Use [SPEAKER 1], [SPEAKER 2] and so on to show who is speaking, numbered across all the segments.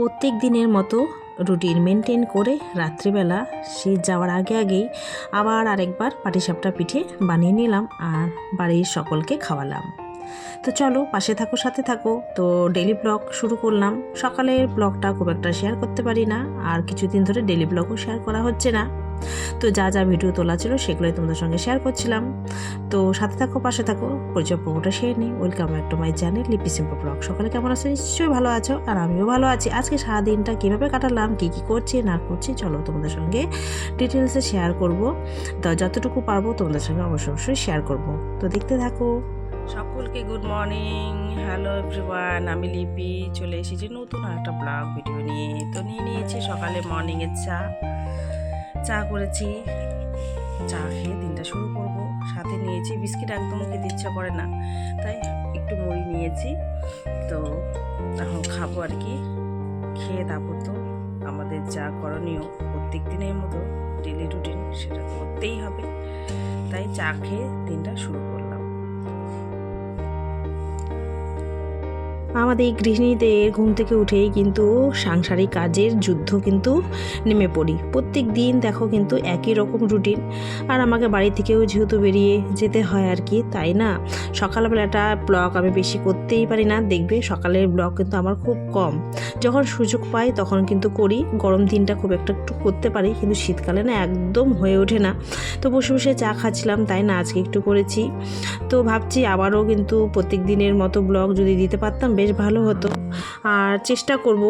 [SPEAKER 1] প্রত্যেক দিনের মতো রুটিন মেনটেন করে রাত্রিবেলা শীত যাওয়ার আগে আগেই আবার আরেকবার পাটিসাপটা পিঠে বানিয়ে নিলাম আর বাড়ির সকলকে খাওয়ালাম। তো চলো পাশে থাকো, সাথে থাকো। তো ডেলি ব্লগ শুরু করলাম। সকালের ব্লগটা খুব একটা শেয়ার করতে পারি না। আর কিছুদিন ধরে ডেলি ব্লগও শেয়ার করা হচ্ছে না। তো যা যা ভিডিও তোলা ছিল সেগুলোই তোমাদের সঙ্গে শেয়ার করছিলাম। তো সাথে থাকো, পাশে থাকো, পরিচয় পর্বটা শেয়ার নিই। Welcome back to my channel Lipi simple blog সকালে কেমন আছো? নিশ্চয়ই ভালো আছো আর আমিও ভালো আছি। আজকে সারাদিনটা কীভাবে কাটালাম, কী কী করছি, না করছি, চলো তোমাদের সঙ্গে ডিটেলসে শেয়ার করব। তো যতটুকু পারব তোমাদের সঙ্গে অবশ্যই অবশ্যই শেয়ার করব। তো দেখতে থাকো। সকলকে গুড মর্নিং হ্যালো এভরিওয়ান আমি লিপি চলে এসেছি নতুন একটা ব্লগ ভিডিও নিয়ে। তো নিয়ে নিয়েছি সকালে মর্নিংয়ের চা। চা করেছি। চা খেয়ে দিনটা শুরু করব। সাথে নিয়েছি বিস্কিট একদম খেতে ইচ্ছা করে না। তাই একটু মুড়ি নিয়েছি। তো এখন খাব আর কি। খেয়ে তারপর তো আমাদের যা করণীয় প্রত্যেক দিনের মতো ডেলি রুটিন সেটা করতেই হবে। তাই চা খেয়ে দিনটা শুরু করলাম আমাদের এই গৃহিণীদের ঘুম থেকে উঠেই কিন্তু সাংসারিক কাজের যুদ্ধ কিন্তু নেমে পড়ি। প্রত্যেক দিন দেখো কিন্তু একই রকম রুটিন আর আমাকে বাড়ি থেকেও যেহেতু বেরিয়ে যেতে হয় আর কি, তাই না? সকালবেলাটা ব্লগ আমি বেশি করতেই পারি না। দেখবে সকালের ব্লগ কিন্তু আমার খুব কম। যখন সুযোগ পাই তখন কিন্তু করি। গরম দিনটা খুব একটা একটু করতে পারি, কিন্তু শীতকালে না একদম হয়ে ওঠে না। তো বসে বসে চা খাচ্ছিলাম, তাই না? আজকে একটু করেছি। তো ভাবছি আবারও কিন্তু প্রত্যেক দিনের মতো ব্লগ যদি দিতে পারতাম বেশ ভালো হতো। আর চেষ্টা করব।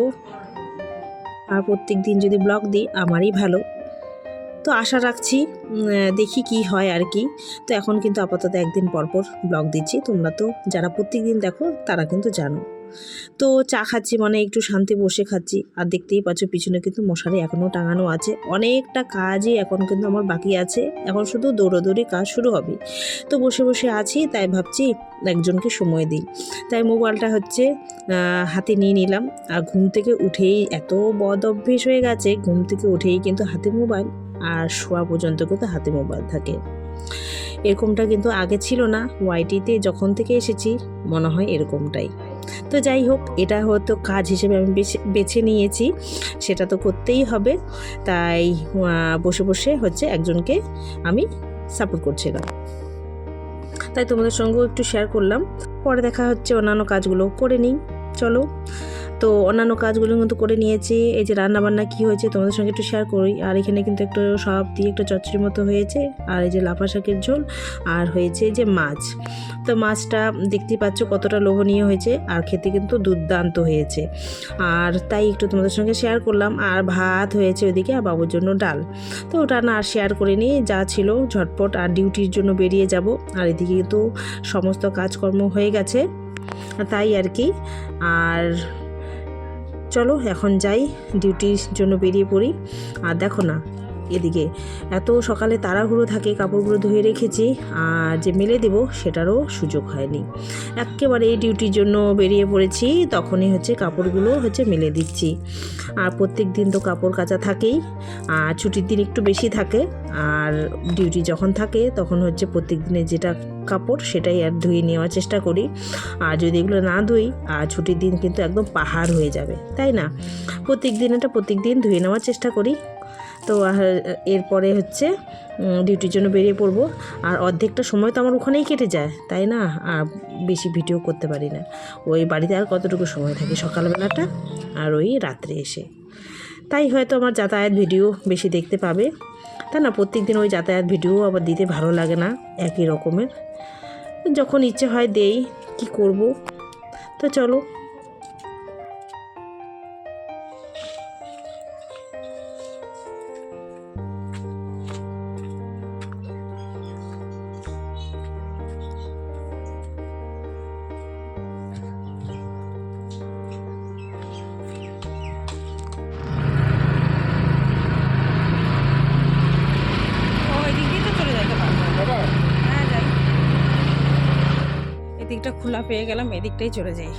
[SPEAKER 1] আর প্রত্যেক দিন যদি ব্লগ দিই, আমারই ভালো। তো আশা রাখছি দেখি কি হয় আর কি। তো এখন কিন্তু আপাতত একদিন পরপর ব্লগ দিচ্ছি। তোমরা তো যারা প্রত্যেক দিন দেখো, তারা কিন্তু জানো। তো চা খাচ্ছি মানে একটু শান্তি বসে খাচ্ছি। আর দেখতেই পাচ্ছ পিছনে কিন্তু মশারি এখনও টাঙানো আছে। অনেকটা কাজই এখন কিন্তু আমার বাকি আছে। এখন শুধু দৌড়োদৌড়ি কাজ শুরু হবে। তো বসে বসে আছি, তাই ভাবছি একজনকে সময় দিই। তাই মোবাইলটা হচ্ছে হাতে নিয়ে নিলাম। আর ঘুম থেকে উঠেই এত বদ অভ্যেস হয়ে গেছে, ঘুম থেকে উঠেই কিন্তু হাতে মোবাইল আর শোয়া পর্যন্ত কিন্তু হাতে মোবাইল থাকে। এরকমটা কিন্তু আগে ছিল না। ওয়াইটিতে যখন থেকে এসেছি, মনে হয় এরকমটাই। তো যাই হোক, এটা হয়তো কাজ হিসেবে আমি বেছে- নিয়েছি, সেটা তো করতেই হবে। তাই বসে বসে হচ্ছে একজনকে আমি সাপোর্ট করছিলাম তাই তোমাদের সঙ্গেও একটু শেয়ার করলাম। পরে দেখা হচ্ছে অন্যান্য কাজগুলো করে নিই। চলো। তো অন্যান্য কাজগুলো কিন্তু করে নিয়েছি। এই যে রান্না বান্না কী হয়েছে তোমাদের সঙ্গে একটু শেয়ার করি। আর এখানে কিন্তু একটু সব দিয়ে একটু চচ্চড়ি মতো হয়েছে। আর এই যে লাফা শাকের ঝোল আর হয়েছে যে মাছ। তো মাছটা দেখতেই পাচ্ছ কতটা লোভনীয় হয়েছে। আর খেতে কিন্তু দুর্দান্ত হয়েছে। আর তাই একটু তোমাদের সঙ্গে শেয়ার করলাম। আর ভাত হয়েছে ওইদিকে আর বাবুর জন্য ডাল। তো ওটা না আর শেয়ার করে নিই যা ছিল ঝটপট আর ডিউটির জন্য বেরিয়ে যাব। আর এদিকে কিন্তু সমস্ত কাজকর্ম হয়ে গেছে। তাই আর কি। আর চলো এখন যাই ডিউটির জন্য বেরিয়ে পড়ি। আর দেখো না এদিকে। এত সকালে তাড়াহুড়ো থাকে, কাপড়গুলো ধুয়ে রেখেছি, আর যে মেলে দেব সেটারও সুযোগ হয়নি। একেবারে এই ডিউটির জন্য বেরিয়ে পড়েছি, তখনই হচ্ছে কাপড়গুলো হচ্ছে মেলে দিচ্ছি। আর প্রত্যেক দিন তো কাপড় কাচা থাকেই, আর ছুটির দিন একটু বেশি থাকে, আর ডিউটি যখন থাকে তখন হচ্ছে প্রত্যেক দিনের যেটা কাপড় সেটাই আর ধুয়ে নেওয়ার চেষ্টা করি। আর যদি এগুলো না ধুই, আর ছুটির দিন কিন্তু একদম পাহাড় হয়ে যাবে, তাই না? প্রত্যেক দিন এটা প্রত্যেক দিন ধুয়ে নেওয়ার চেষ্টা করি তো এরপরে হচ্ছে ডিউটির জন্য বেরিয়ে পড়ব। আর অর্ধেকটা সময় তো আমার ওখানেই কেটে যায়, তাই না? আর বেশি ভিডিও করতে পারি না। ওই বাড়িতে আর কতটুকু সময় থাকে? সকালবেলাটা আর ওই রাত্রে এসে। তাই হয়তো আমার যাতায়াত ভিডিও বেশি দেখতে পাবে। তাই না প্রত্যেক দিন ওই যাতায়াত ভিডিও আবার দিতে ভালো লাগে না, একই রকমের। যখন ইচ্ছে হয় দেই, কি করব? তো চলো এদিকটা খোলা পেয়ে গেলাম, এদিকটাই চলে যাই।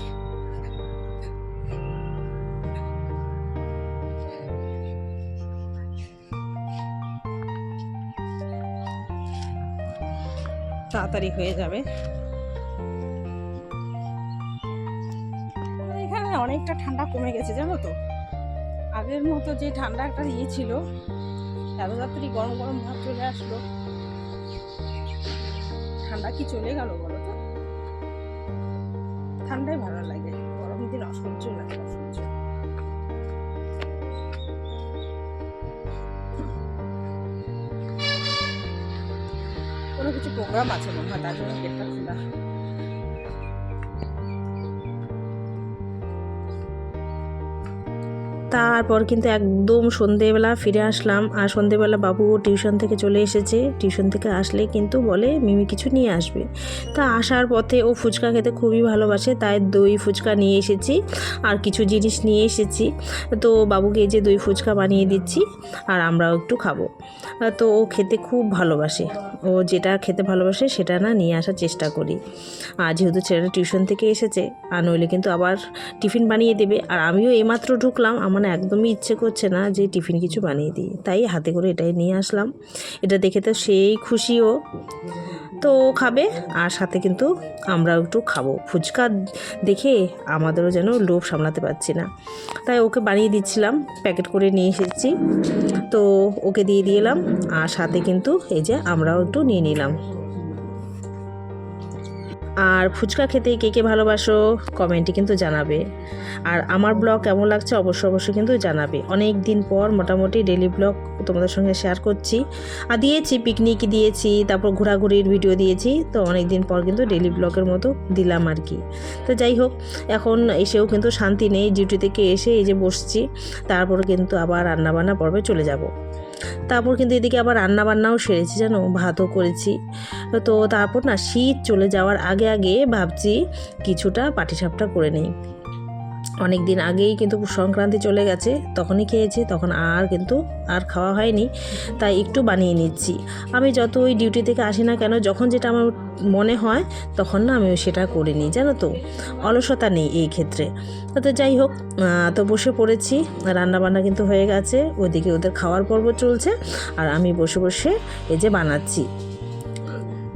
[SPEAKER 1] তাড়াতাড়ি হয়ে যাবে। এখানে অনেকটা ঠান্ডা কমে গেছে, জানো তো?
[SPEAKER 2] আগের মতো যে ঠান্ডা একটা ইয়ে ছিল, এত তাড়াতাড়ি গরম গরম ভাব চলে আসলো। ঠান্ডা কি চলে গেল বলো তো? ঠান্ডাই ভালো লাগে গরম দিন অসহ্য লাগে, অসহ্য। কোনো কিছু প্রোগ্রাম আছে মনে হয়? তার জন্য গেটটা খোলা
[SPEAKER 1] তারপর কিন্তু একদম সন্ধেবেলা ফিরে আসলাম। আর সন্ধেবেলা বাবু টিউশন থেকে চলে এসেছে। টিউশন থেকে আসলে কিন্তু বলে, মিমি কিছু নিয়ে আসবে। তা আসার পথে ও ফুচকা খেতে খুবই ভালোবাসে, তাই দই ফুচকা নিয়ে এসেছি আর কিছু জিনিস নিয়ে এসেছি। তো বাবুকে যে দই ফুচকা বানিয়ে দিচ্ছি আর আমরাও একটু খাব। তো ও খেতে খুব ভালোবাসে। ও যেটা খেতে ভালোবাসে সেটা না নিয়ে আসার চেষ্টা করি। আর যেহেতু ছেলেটা টিউশন থেকে এসেছে, আর নইলে কিন্তু আবার টিফিন বানিয়ে দেবে। আর আমিও এইমাত্র ঢুকলাম, আমার না একদমই ইচ্ছে করছে না যে টিফিন কিছু বানিয়ে দিই। তাই হাতে করে এটাই নিয়ে আসলাম। এটা দেখে তো সেই খুশিও। তো ও খাবে, আর সাথে কিন্তু আমরাও একটু খাব। ফুচকা দেখে আমাদেরও যেন লোভ সামলাতে পারছি না। তাই ওকে বানিয়ে দিচ্ছিলাম, প্যাকেট করে নিয়ে এসেছি। তো ওকে দিয়ে দিলাম, আর সাথে কিন্তু এই যে আমরাও একটু নিয়ে নিলাম। আর ফুচকা খেতে কে কে ভালোবাসো, কমেন্টে কিন্তু জানাবে। আর আমার ব্লগ কেমন লাগছে অবশ্যই অবশ্যই কিন্তু জানাবে। অনেক দিন পর মোটামুটি ডেলি ব্লগ তোমাদের সঙ্গে শেয়ার করছি। আর দিয়েছি পিকনিক দিয়েছি, তারপর ঘোরাঘুরির ভিডিও দিয়েছি। তো অনেক দিন পর কিন্তু ডেলি ব্লগের মতো দিলাম আর কি। তো যাই হোক, এখন এসেও কিন্তু শান্তি নেই ডিউটি থেকে এসে এই যে বসছি, তারপর কিন্তু আবার রান্নাবান্না পর্বে চলে যাব। তারপর কিন্তু এদিকে আবার রান্না বান্নাও সেরেছি, জানো? ভাতও করেছি। তো তারপর না শীত চলে যাওয়ার আগে আগে ভাবছি কিছুটা পাটিসাপটা করে নেই। অনেক দিন আগেই কিন্তু সংক্রান্তি চলে গেছে, তখনই খেয়েছি, তখন আর কিন্তু আর খাওয়া হয়নি, তাই একটু বানিয়ে নিচ্ছি। আমি যত ওই ডিউটি থেকে আসি না কেন, যখন যেটা আমার মনে হয়, তখন না আমি সেটা করে নিই, জানো তো? অলসতা নেই এই ক্ষেত্রে। তো যাই হোক তো বসে পড়েছি রান্না বান্না কিন্তু হয়ে গেছে, ওইদিকে ওদের খাওয়ার পর্ব চলছে, আর আমি বসে বসে এই যে বানাচ্ছি।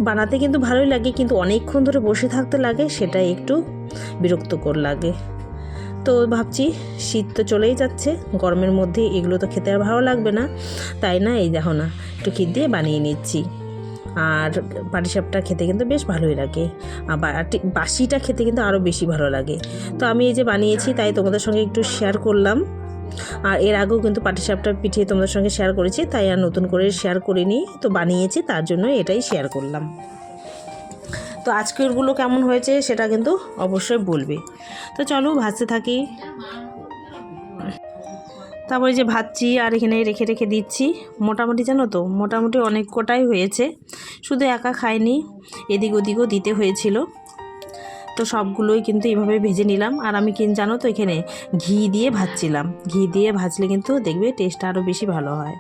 [SPEAKER 1] বানাতে কিন্তু ভালোই লাগে, কিন্তু অনেকক্ষণ ধরে বসে থাকতে লাগে সেটা একটু বিরক্তকর লাগে। তো ভাবছি শীত তো চলেই যাচ্ছে, গরমের মধ্যে এগুলো তো খেতে আর ভালো লাগবে না। তাই না? এই দেখো না, একটু ক্ষীর দিয়ে বানিয়ে নিচ্ছি। আর পাটিসাপটা খেতে কিন্তু বেশ ভালোই লাগে। আর বাসিটা খেতে কিন্তু আরও বেশি ভালো লাগে। তো আমি এই যে বানিয়েছি, তাই তোমাদের সঙ্গে একটু শেয়ার করলাম। আর এর আগেও কিন্তু পাটিসাপটা পিঠিয়ে তোমাদের সঙ্গে শেয়ার করেছি, তাই আর নতুন করে শেয়ার করিনি। তো বানিয়েছি, তার জন্য এটাই শেয়ার করলাম। তো আজকেরগুলো কেমন হয়েছে সেটা কিন্তু অবশ্যই বলবে। তো চলো ভাজতে থাকি। তারপরে যে ভাজছি আর এখানে রেখে রেখে দিচ্ছি। মোটামুটি জানো তো, মোটামুটি অনেক কটাই হয়েছে। শুধু একা খাইনি, এদিক ওদিকও দিতে হয়েছিল। তো সবগুলোই কিন্তু এইভাবে ভেজে নিলাম। আর আমি কিন্তু জানো তো এখানে ঘি দিয়ে ভাজছিলাম। ঘি দিয়ে ভাজলে কিন্তু দেখবে টেস্ট আরও বেশি ভালো হয়।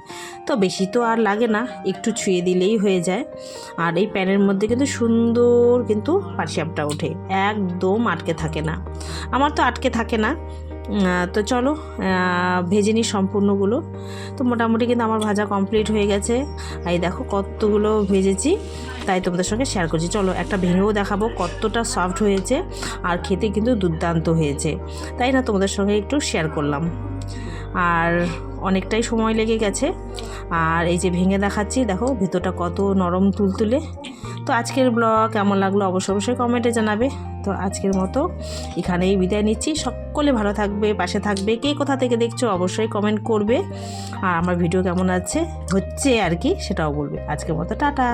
[SPEAKER 1] তো বেশি তো আর লাগে না, একটু ছুঁয়ে দিলেই হয়ে যায়। আর এই প্যানের মধ্যে কিন্তু সুন্দর কিন্তু পাটিসাপটা ওঠে। একদম আটকে থাকে না। আমার তো আটকে থাকে না। তো চলো ভেজে নিই সম্পূর্ণগুলো। তো মোটামুটি কিন্তু আমার ভাজা কমপ্লিট হয়ে গেছে। এই দেখো কতগুলো ভেজেছি, তাই তোমাদের সঙ্গে শেয়ার করছি। চলো, একটা ভেঙেও দেখাবো কতটা সফট হয়েছে আর খেতে কিন্তু দুর্দান্ত হয়েছে। তাই না, তোমাদের সঙ্গে একটু শেয়ার করলাম। আর অনেকটাই সময় লেগে গেছে। আর এই যে ভেঙে দেখাচ্ছি, দেখো ভেতরটা কত নরম তুলতুলে। তো আজকের ব্লগ কেমন লাগল অবশ্যই অবশ্যই কমেন্টে জানাবে। তো আজকের মতো এখানেই বিদায় নিচ্ছি। সকলে ভালো থাকবে, পাশে থাকবে। কে কোথা থেকে দেখছ অবশ্যই কমেন্ট করবে। আর আমার ভিডিও কেমন আছে, হচ্ছে আর কি সেটাও বলবে। আজকের মতো, টাটা।